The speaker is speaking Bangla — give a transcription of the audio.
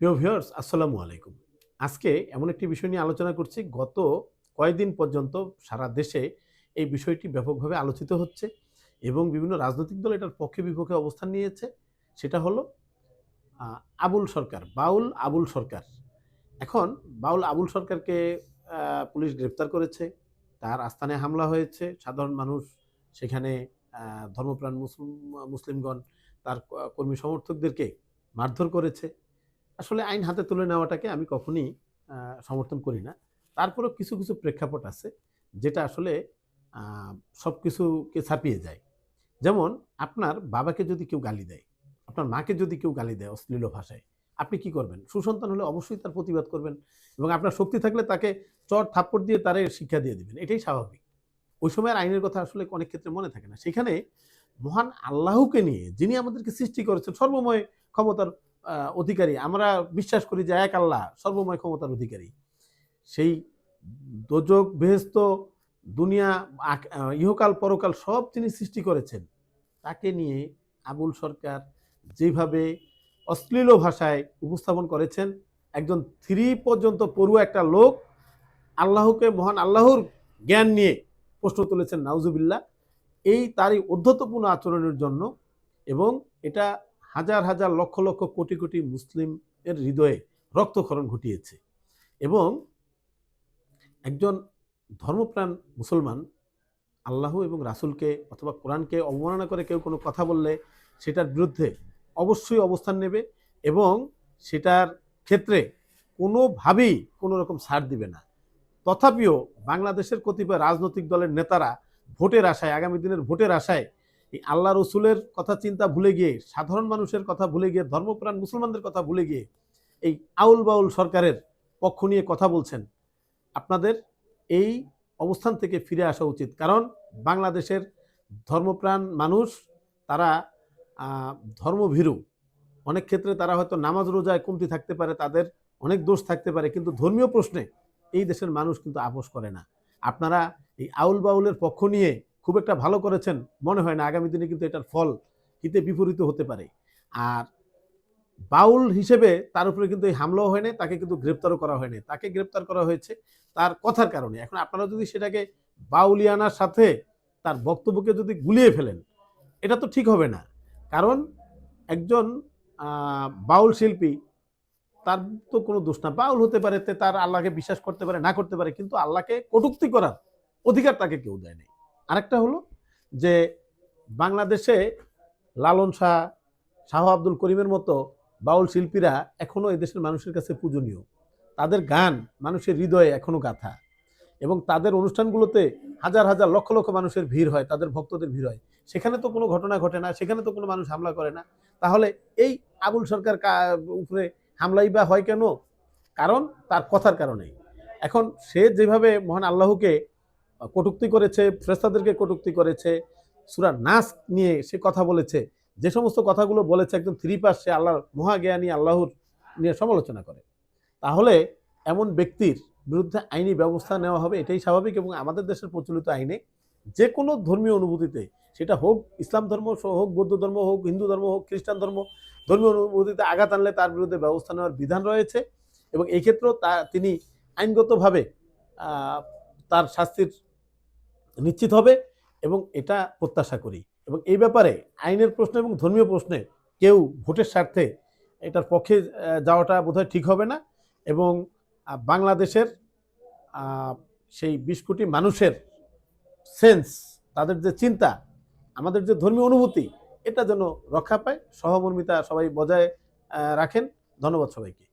প্রিয় ভিউয়ার্স, আসসালামু আলাইকুম। আজকে এমন একটি বিষয় নিয়ে আলোচনা করছি। গত কয়েকদিন পর্যন্ত সারা দেশে এই বিষয়টি ব্যাপকভাবে আলোচিত হচ্ছে এবং বিভিন্ন রাজনৈতিক দল এটার পক্ষে বিপক্ষে অবস্থান নিয়েছে। সেটা হলো আবুল সরকার, বাউল আবুল সরকার। এখন বাউল আবুল সরকারকে পুলিশ গ্রেপ্তার করেছে। তার আস্থানে হামলা হয়েছে। সাধারণ মানুষ সেখানে ধর্মপ্রাণ মুসলিম, মুসলিমগণ তার কর্মী সমর্থকদেরকে মারধর করেছে। আসলে আইন হাতে তুলে নেওয়াটাকে আমি কখনই সমর্থন করি না। তারপরেও কিছু কিছু প্রেক্ষাপট আছে, যেটা আসলে সব কিছুকে ছাপিয়ে যায়। যেমন, আপনার বাবাকে যদি কেউ গালি দেয়, আপনার মাকে যদি কেউ গালি দেয় অশ্লীল ভাষায়, আপনি কি করবেন? সুসন্তান হলে অবশ্যই তার প্রতিবাদ করবেন এবং আপনার শক্তি থাকলে তাকে চর থাপ্পড় দিয়ে তারে শিক্ষা দিয়ে দিবেন। এটাই স্বাভাবিক। ওই সময়ের আইনের কথা আসলে অনেক ক্ষেত্রে মনে থাকে না। সেখানে মহান আল্লাহকে নিয়ে যিনি আমাদেরকে সৃষ্টি করেছেন সর্বময় ক্ষমতার অধিকারী। আমরা বিশ্বাস করি যে, এক আল্লাহ, সর্বময় ক্ষমতার অধিকারী। সেই দোজক বেহেস্ত দুনিয়া ইহকাল, পরকাল সব তিনি সৃষ্টি করেছেন। তাকে নিয়ে আবুল সরকার যেভাবে অশ্লীল ভাষায় উপস্থাপন করেছেন, একজন থ্রি পর্যন্ত পড়ুয়া একটা লোক, আল্লাহকে মহান আল্লাহর জ্ঞান নিয়ে প্রশ্ন তুলেছেন, নাউজুবিল্লাহ। এই তারই অধ্যতপূর্ণ আচরণের জন্য এবং এটা হাজার হাজার লক্ষ লক্ষ কোটি কোটি মুসলিমের হৃদয়ে রক্তক্ষরণ ঘটিয়েছে। এবং একজন ধর্মপ্রাণ মুসলমান আল্লাহ এবং রাসুলকে অথবা কোরআনকে অবমাননা করে কেউ কোনো কথা বললে সেটার বিরুদ্ধে অবশ্যই অবস্থান নেবে এবং সেটার ক্ষেত্রে কোনোভাবেই কোনো রকম ছাড় দিবে না। তথাপিও বাংলাদেশের কতিপয় রাজনৈতিক দলের নেতারা ভোটের আশায়, আগামী দিনের ভোটের আশায় এই আল্লাহ রসুলের কথা চিন্তা ভুলে গিয়ে, সাধারণ মানুষের কথা ভুলে গিয়ে, ধর্মপ্রাণ মুসলমানদের কথা ভুলে গিয়ে এই আউল বাউল সরকারের পক্ষ নিয়ে কথা বলছেন, আপনাদের এই অবস্থান থেকে ফিরে আসা উচিত। কারণ বাংলাদেশের ধর্মপ্রাণ মানুষ, তারা ধর্মভীরু। অনেক ক্ষেত্রে তারা হয়তো নামাজ রোজায় কমতি থাকতে পারে, তাদের অনেক দোষ থাকতে পারে, কিন্তু ধর্মীয় প্রশ্নে এই দেশের মানুষ কিন্তু আপোষ করে না। আপনারা এই আউল বাউলের পক্ষ নিয়ে খুব একটা ভালো করেছেন, মনে হয় না, আগামী দিনে কিন্তু এটার ফল হিতে বিপরীত হতে পারে। আর বাউল হিসেবে তার উপরে কিন্তু এই হামলাও হয়নি তাকে কিন্তু গ্রেপ্তারও করা হয়নি তাকে গ্রেপ্তার করা হয়েছে তার কথার কারণে। এখন আপনারা যদি সেটাকে বাউলিয়ানার সাথে তার বক্তব্যকে যদি গুলিয়ে ফেলেন, এটা তো ঠিক হবে না। কারণ একজন বাউল শিল্পী, তার তো কোনো দোষ না। বাউল হতে পারে তার আল্লাহকে বিশ্বাস করতে পারে, না করতে পারে, কিন্তু আল্লাহকে কটূক্তি করার অধিকার তাকে কেউ দেয় নাই। আরেকটা হলো যে বাংলাদেশে লালন শাহ শাহ আব্দুল করিমের মতো বাউল শিল্পীরা এখনও দেশের মানুষের কাছে পূজনীয়। তাদের গান মানুষের হৃদয়ে এখনও গাথা। এবং তাদের অনুষ্ঠানগুলোতে হাজার হাজার লক্ষ লক্ষ মানুষের ভিড় হয়, তাদের ভক্তদের ভিড় হয়। সেখানে তো কোনো ঘটনা ঘটে না, সেখানে তো কোনো মানুষ হামলা করে না। তাহলে এই আবুল সরকার উপরে হামলাই বা হয় কেন? কারণ তার কথার কারণেই। এখন সে যেভাবে মহান আল্লাহকে কটুক্তি করেছে ফ্রেস্তাদেরকে কটুক্তি করেছে, সুরা নাস নিয়ে সে কথা বলেছে, যে সমস্ত কথাগুলো বলেছে, একদম থ্রি পাস সে আল্লাহর মহাজ্ঞানী, আল্লাহর নিয়ে সমালোচনা করে। তাহলে এমন ব্যক্তির বিরুদ্ধে আইনি ব্যবস্থা নেওয়া হবে, এটাই স্বাভাবিক এবং আমাদের দেশের প্রচলিত আইনে যে কোনো ধর্মীয় অনুভূতিতে, সেটা হোক ইসলাম ধর্ম হোক, বৌদ্ধ ধর্ম হোক, হিন্দু ধর্ম হোক, খ্রিস্টান ধর্ম, ধর্মীয় অনুভূতিতে আঘাত আনলে তার বিরুদ্ধে ব্যবস্থা নেওয়ার বিধান রয়েছে এবং এই ক্ষেত্রেও তা তিনি আইনগতভাবে তার শাস্তির নিশ্চিত হবে এবং এটা প্রত্যাশা করি। এবং এই ব্যাপারে আইনের প্রশ্ন এবং ধর্মীয় প্রশ্নে কেউ ভোটের স্বার্থে এটার পক্ষে যাওয়াটা বোধহয় ঠিক হবে না এবং বাংলাদেশের সেই বিশ কোটি মানুষের সেন্স, তাদের যে চিন্তা, আমাদের যে ধর্মীয় অনুভূতি, এটা যেন রক্ষা পায়, সহমর্মিতা সবাই বজায় রাখেন। ধন্যবাদ সবাইকে।